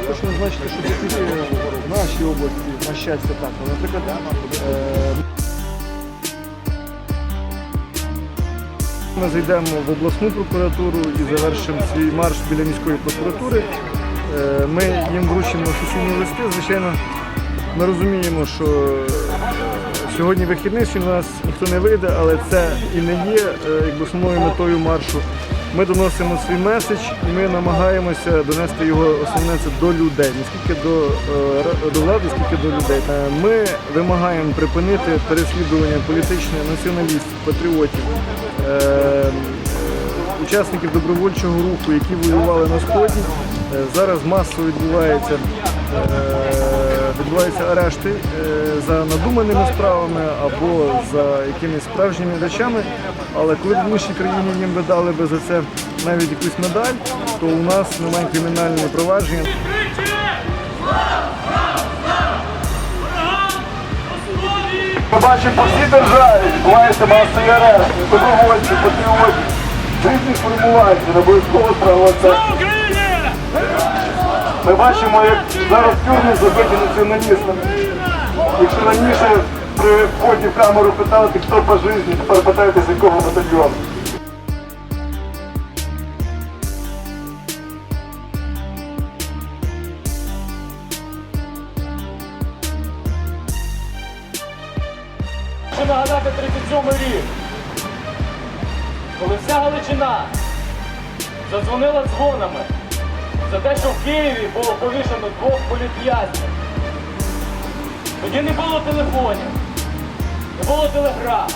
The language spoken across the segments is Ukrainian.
хочу назначити, що це в нашій області, на щастя, так. Але, наприклад, е, ми зайдемо в обласну прокуратуру і завершимо свій марш біля міської прокуратури. Е, Ми їм вручимо офіційні листи. Звичайно, ми розуміємо, що е, сьогодні вихідний, у нас ніхто не вийде, але це і не є е, якби, основною метою маршу. Ми доносимо свій меседж і ми намагаємося донести його основне це до людей, не скільки до, е, до влади, скільки до людей. Е, Ми вимагаємо припинити переслідування політичних націоналістів, патріотів, е, учасників добровольчого руху, які воювали на сході. Зараз масово відбувається. Відбуваються арешти е, за надуманими справами або за якимись справжніми речами. Але коли б в іншій країні їм би дали би за це навіть якусь медаль, то у нас немає кримінального провадження. Ми бачимо по всій державі відбувається масовий арешт, добровольці, патріотів, різних формувань, обов'язково справа. Ми бачимо, як зараз тюрми забиті націоналістами. Якщо раніше при вході в камеру питали, хто по житті, тепер питаєте, з якого батальйону. Хочу нагадати 37 рік, коли вся Галичина задзвонила дзвонами за те, що в Києві було повішено двох політв'язнів. Тоді не було телефонів, не було телеграм.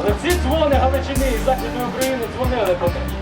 Але всі дзвони Галичини і Західної України дзвонили по них.